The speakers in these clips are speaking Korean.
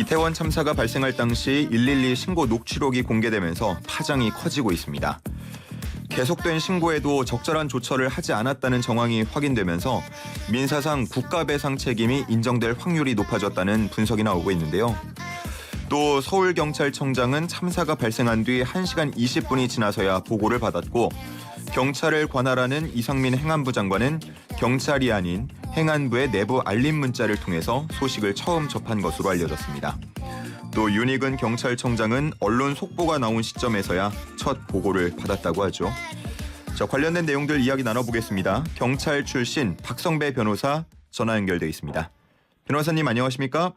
이태원 참사가 발생할 당시 112 신고 녹취록이 공개되면서 파장이 커지고 있습니다. 계속된 신고에도 적절한 조처를 하지 않았다는 정황이 확인되면서 민사상 국가배상 책임이 인정될 확률이 높아졌다는 분석이 나오고 있는데요. 또 서울경찰청장은 참사가 발생한 뒤 1시간 20분이 지나서야 보고를 받았고 경찰을 관할하는 이상민 행안부 장관은 경찰이 아닌 행안부의 내부 알림 문자를 통해서 소식을 처음 접한 것으로 알려졌습니다. 또 윤익은 경찰청장은 언론 속보가 나온 시점에서야 첫 보고를 받았다고 하죠. 자, 관련된 내용들 이야기 나눠보겠습니다. 경찰 출신 박성배 변호사 전화 연결돼 있습니다. 변호사님 안녕하십니까?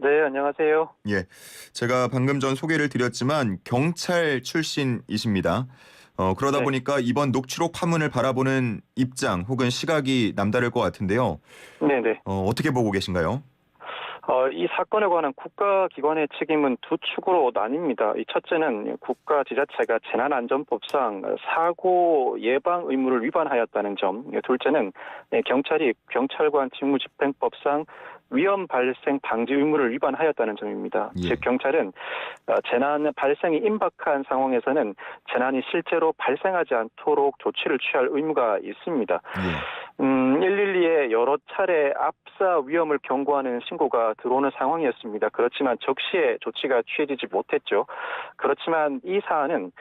네, 안녕하세요. 예, 제가 방금 전 소개를 드렸지만 경찰 출신이십니다. 어, 그러다 네. 보니까 이번 녹취록 파문을 바라보는 입장 혹은 시각이 남다를 것 같은데요. 네네. 어, 어떻게 보고 계신가요? 어, 이 사건에 관한 국가기관의 책임은 두 축으로 나뉩니다. 이 첫째는 국가 지자체가 재난안전법상 사고 예방 의무를 위반하였다는 점. 둘째는 네, 경찰이 경찰관 직무집행법상 위험 발생 방지 의무를 위반하였다는 점입니다. 예. 즉 경찰은 어, 재난 발생이 임박한 상황에서는 재난이 실제로 발생하지 않도록 조치를 취할 의무가 있습니다. 예. 음, 112에 여러 차례 압사 위험을 경고하는 신고가 들어오는 상황이었습니다. 그렇지만 적시에 조치가 취해지지 못했죠. 그렇지만 이 사안은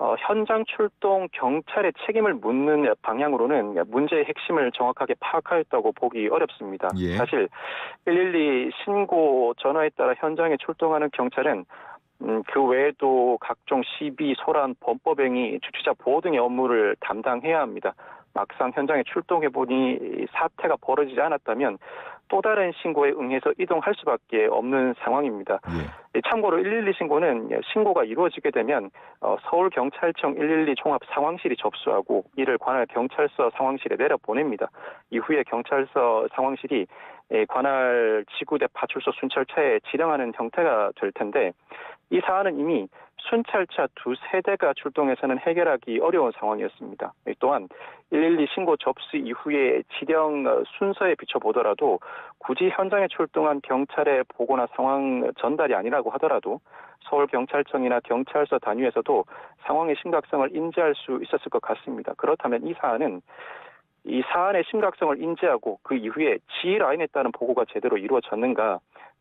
어, 현장 출동 경찰의 책임을 묻는 방향으로는 문제의 핵심을 정확하게 파악하였다고 보기 어렵습니다. 예. 사실 112 신고 전화에 따라 현장에 출동하는 경찰은 음, 그 외에도 각종 시비, 소란, 범법행위, 주치자 보호 등의 업무를 담당해야 합니다. 막상 현장에 출동해 보니 사태가 벌어지지 않았다면 또 다른 신고에 응해서 이동할 수밖에 없는 상황입니다. 예. 이 참고로 112 신고는 신고가 이루어지게 되면 어, 서울 경찰청 112 종합 상황실이 접수하고 이를 관할 경찰서 상황실에 내려 보냅니다. 이후에 경찰서 상황실이 예, 관할 지구대 파출소 순찰차에 지령하는 형태가 될 텐데 이 사안은 이미 순찰차 두 세대가 출동해서는 해결하기 어려운 상황이었습니다. 이 또한 112 신고 접수 이후에 지령 어, 순서에 비춰보더라도 굳이 현장에 출동한 경찰의 보고나 상황 전달이 아니라고 하더라도 서울경찰청이나 경찰서 단위에서도 상황의 심각성을 인지할 수 있었을 것 같습니다. 그렇다면 이 사안은 이 사안의 심각성을 인지하고 그 이후에 지휘 라인에 따른 보고가 제대로 이루어졌는가,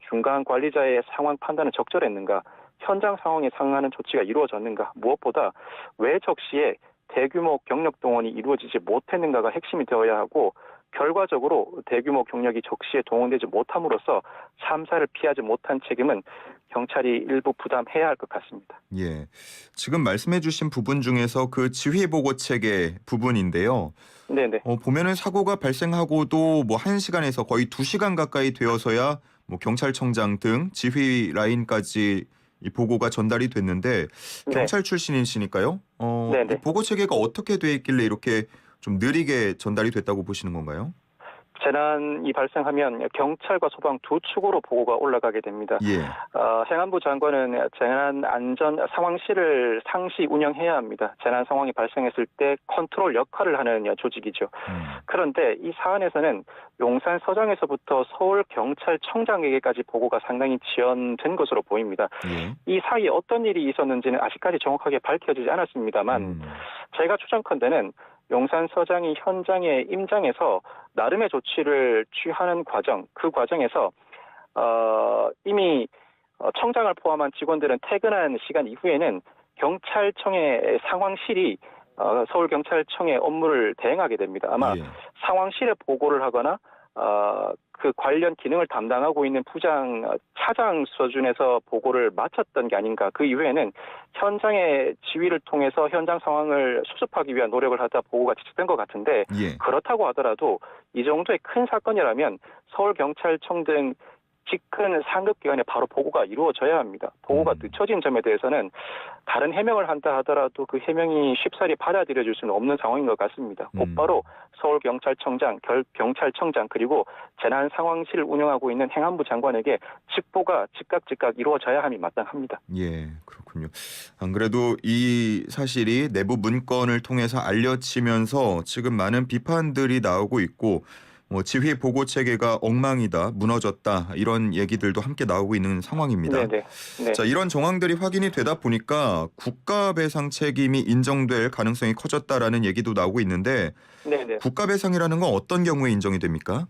중간 관리자의 상황 판단은 적절했는가, 현장 상황에 상응하는 조치가 이루어졌는가, 무엇보다 왜 적시에 대규모 경력 동원이 이루어지지 못했는가가 핵심이 되어야 하고 결과적으로 대규모 경력이 적시에 동원되지 못함으로써 참사를 피하지 못한 책임은 경찰이 일부 부담해야 할 것 같습니다. 예. 지금 말씀해 주신 부분 중에서 그 지휘 보고 체계 부분인데요. 네 네. 어, 보면은 사고가 발생하고도 뭐 1시간에서 거의 2시간 가까이 되어서야 뭐 경찰청장 등 지휘 라인까지 이 보고가 전달이 됐는데 네. 경찰 출신이시니까요. 어, 네네. 이 보고 체계가 어떻게 돼 있길래 이렇게 좀 느리게 전달이 됐다고 보시는 건가요? 재난이 발생하면 경찰과 소방 두 축으로 보고가 올라가게 됩니다. 예. 어, 행안부 장관은 재난 안전 상황실을 상시 운영해야 합니다. 재난 상황이 발생했을 때 컨트롤 역할을 하는 조직이죠. 음, 그런데 이 사안에서는 용산 서장에서부터 서울 경찰청장에게까지 보고가 상당히 지연된 것으로 보입니다. 예. 이 사이에 어떤 일이 있었는지는 아직까지 정확하게 밝혀지지 않았습니다만 음, 제가 추정컨대는 용산 서장이 현장에 임장해서 나름의 조치를 취하는 과정, 그 과정에서 어, 이미 어, 청장을 포함한 직원들은 퇴근한 시간 이후에는 경찰청의 상황실이 어, 서울경찰청의 업무를 대행하게 됩니다. 아마 예. 상황실에 보고를 하거나 어, 그 관련 기능을 담당하고 있는 부장 어, 차장 수준에서 보고를 마쳤던 게 아닌가. 그 이후에는 현장의 지휘를 통해서 현장 상황을 수습하기 위한 노력을 하다 보고가 지속된 것 같은데 예. 그렇다고 하더라도 이 정도의 큰 사건이라면 서울 경찰청 등 직근 상급기관에 바로 보고가 이루어져야 합니다. 보고가 음. 늦춰진 점에 대해서는 다른 해명을 한다 하더라도 그 해명이 쉽사리 받아들여질 수는 없는 상황인 것 같습니다. 음. 곧바로 서울경찰청장, 결- 경찰청장 그리고 재난 상황실을 운영하고 있는 행안부 장관에게 직보가 즉각 즉각 이루어져야 함이 마땅합니다. 예, 그렇군요. 안 그래도 이 사실이 내부 문건을 통해서 알려지면서 지금 많은 비판들이 나오고 있고 뭐 지휘 보고 체계가 엉망이다, 무너졌다 이런 얘기들도 함께 나오고 있는 상황입니다. 네네. 네. 자, 이런 정황들이 확인이 되다 보니까 국가 배상 책임이 인정될 가능성이 커졌다라는 얘기도 나오고 있는데 네네. 국가 배상이라는 건 어떤 경우에 인정이 됩니까?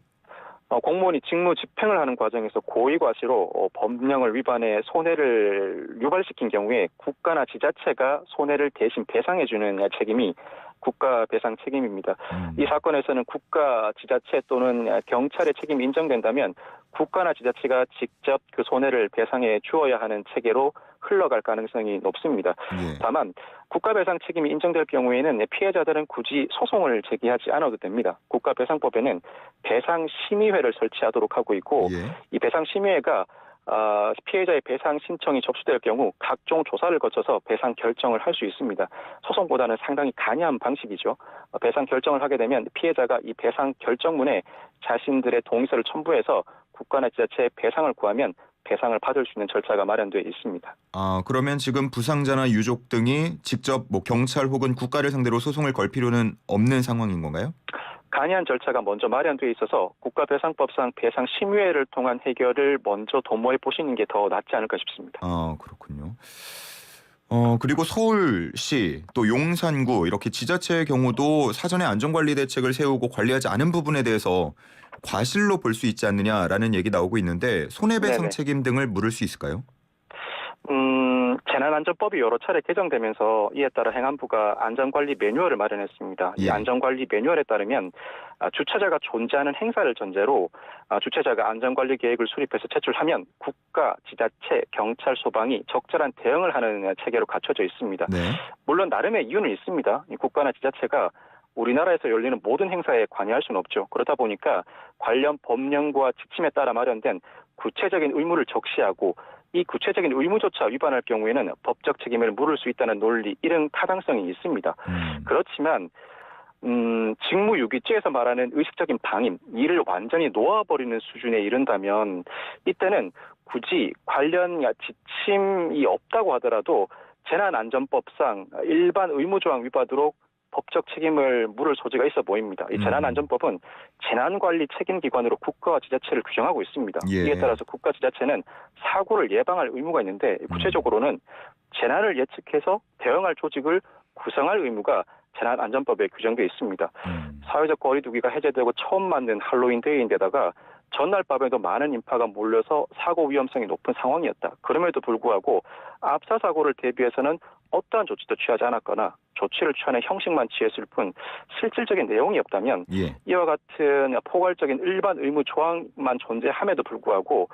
어, 공무원이 직무 집행을 하는 과정에서 고의과시로 어, 법령을 위반해 손해를 유발시킨 경우에 국가나 지자체가 손해를 대신 배상해주는 책임이 국가 배상 책임입니다. 음. 이 사건에서는 국가, 지자체 또는 경찰의 책임이 인정된다면 국가나 지자체가 직접 그 손해를 배상해 주어야 하는 체계로 흘러갈 가능성이 높습니다. 예. 다만 국가 배상 책임이 인정될 경우에는 피해자들은 굳이 소송을 제기하지 않아도 됩니다. 국가 배상법에는 배상 심의회를 설치하도록 하고 있고 예. 이 배상 심의회가 아, 피해자의 배상 신청이 접수될 경우 각종 조사를 거쳐서 배상 결정을 할 수 있습니다. 소송보다는 상당히 간이한 방식이죠. 어, 배상 결정을 하게 되면 피해자가 이 배상 결정문에 자신들의 동의서를 첨부해서 국가나 지자체에 배상을 구하면 배상을 받을 수 있는 절차가 마련되어 있습니다. 아, 그러면 지금 부상자나 유족 등이 직접 뭐 경찰 혹은 국가를 상대로 소송을 걸 필요는 없는 상황인 건가요? 간이한 절차가 먼저 마련되어 있어서 국가배상법상 배상 심의회를 통한 해결을 먼저 도모해 보시는 게 더 낫지 않을까 싶습니다. 아, 그렇군요. 어, 그리고 서울시 또 용산구 이렇게 지자체의 경우도 사전에 안전관리 대책을 세우고 관리하지 않은 부분에 대해서 과실로 볼 수 있지 않느냐라는 얘기 나오고 있는데 손해배상 네네. 책임 등을 물을 수 있을까요? 음, 재난안전법이 여러 차례 개정되면서 이에 따라 행안부가 안전관리 매뉴얼을 마련했습니다. 이 예. 안전관리 매뉴얼에 따르면 아, 주최자가 존재하는 행사를 전제로 아, 주최자가 안전관리 계획을 수립해서 제출하면 국가, 지자체, 경찰, 소방이 적절한 대응을 하는 체계로 갖춰져 있습니다. 네. 물론 나름의 이유는 있습니다. 이 국가나 지자체가 우리나라에서 열리는 모든 행사에 관여할 수는 없죠. 그렇다 보니까 관련 법령과 지침에 따라 마련된 구체적인 의무를 적시하고 이 구체적인 의무조차 위반할 경우에는 법적 책임을 물을 수 있다는 논리 이런 타당성이 있습니다. 음. 그렇지만 음, 직무유기죄에서 말하는 의식적인 방임, 이를 완전히 놓아버리는 수준에 이른다면 이때는 굳이 관련 지침이 없다고 하더라도 재난안전법상 일반 의무조항 위반으로 법적 책임을 물을 소지가 있어 보입니다. 이 음. 재난안전법은 재난관리 책임기관으로 국가와 지자체를 규정하고 있습니다. 예. 이에 따라서 국가 지자체는 사고를 예방할 의무가 있는데 구체적으로는 재난을 예측해서 대응할 조직을 구성할 의무가 재난안전법에 규정되어 있습니다. 음. 사회적 거리두기가 해제되고 처음 맞는 할로윈 데이인데다가 전날 밤에도 많은 인파가 몰려서 사고 위험성이 높은 상황이었다. 그럼에도 불구하고 압사 사고를 대비해서는 어떠한 조치도 취하지 않았거나 조치를 취하는 형식만 취했을 뿐 실질적인 내용이 없다면 예. 이와 같은 포괄적인 일반 의무 조항만 존재함에도 불구하고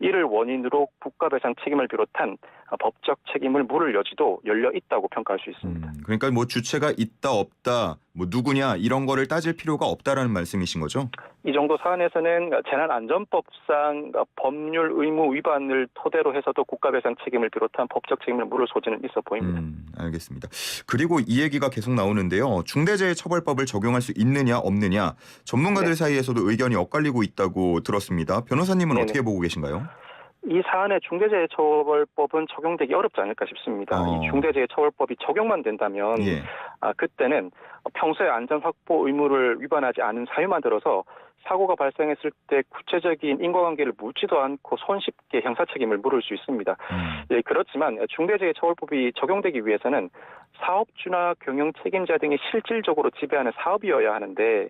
이를 원인으로 국가배상 책임을 비롯한 법적 책임을 물을 여지도 열려 있다고 평가할 수 있습니다. 음. 그러니까 뭐 주체가 있다 없다 뭐 누구냐 이런 거를 따질 필요가 없다라는 말씀이신 거죠? 이 정도 사안에서는 재난안전법상 법률 의무 위반을 토대로 해서도 국가배상 책임을 비롯한 법적 책임을 물을 소지는 있어 보입니다. 음, 알겠습니다. 그리고 이 얘기가 계속 나오는데요. 중대재해처벌법을 적용할 수 있느냐 없느냐 전문가들 네. 사이에서도 의견이 엇갈리고 있다고 들었습니다. 변호사님은 네네. 어떻게 보고 계신가요? 이 사안에 중대재해처벌법은 적용되기 어렵지 않을까 싶습니다. 어. 이 중대재해처벌법이 적용만 된다면 예. 아, 그때는 평소에 안전 확보 의무를 위반하지 않은 사유만 들어서 사고가 발생했을 때 구체적인 인과관계를 묻지도 않고 손쉽게 형사 책임을 물을 수 있습니다. 음, 예, 그렇지만 중대재해처벌법이 적용되기 위해서는 사업주나 경영 책임자 등이 실질적으로 지배하는 사업이어야 하는데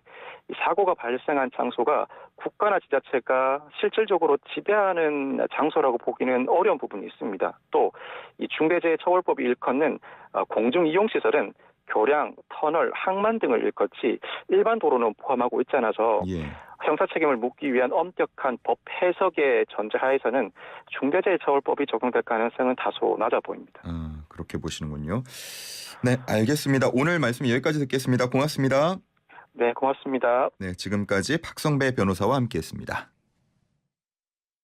이 사고가 발생한 장소가 국가나 지자체가 실질적으로 지배하는 장소라고 보기는 어려운 부분이 있습니다. 또 이 중대재해처벌법이 일컫는 어, 공중이용시설은 교량, 터널, 항만 등을 일컫지 일반 도로는 포함하고 있지 않아서 예. 형사 책임을 묻기 위한 엄격한 법 해석의 전제하에서는 중대재해처벌법이 적용될 가능성은 다소 낮아 보입니다. 아, 그렇게 보시는군요. 네, 알겠습니다. 오늘 말씀 여기까지 듣겠습니다. 고맙습니다. 네, 고맙습니다. 네, 지금까지 박성배 변호사와 함께했습니다.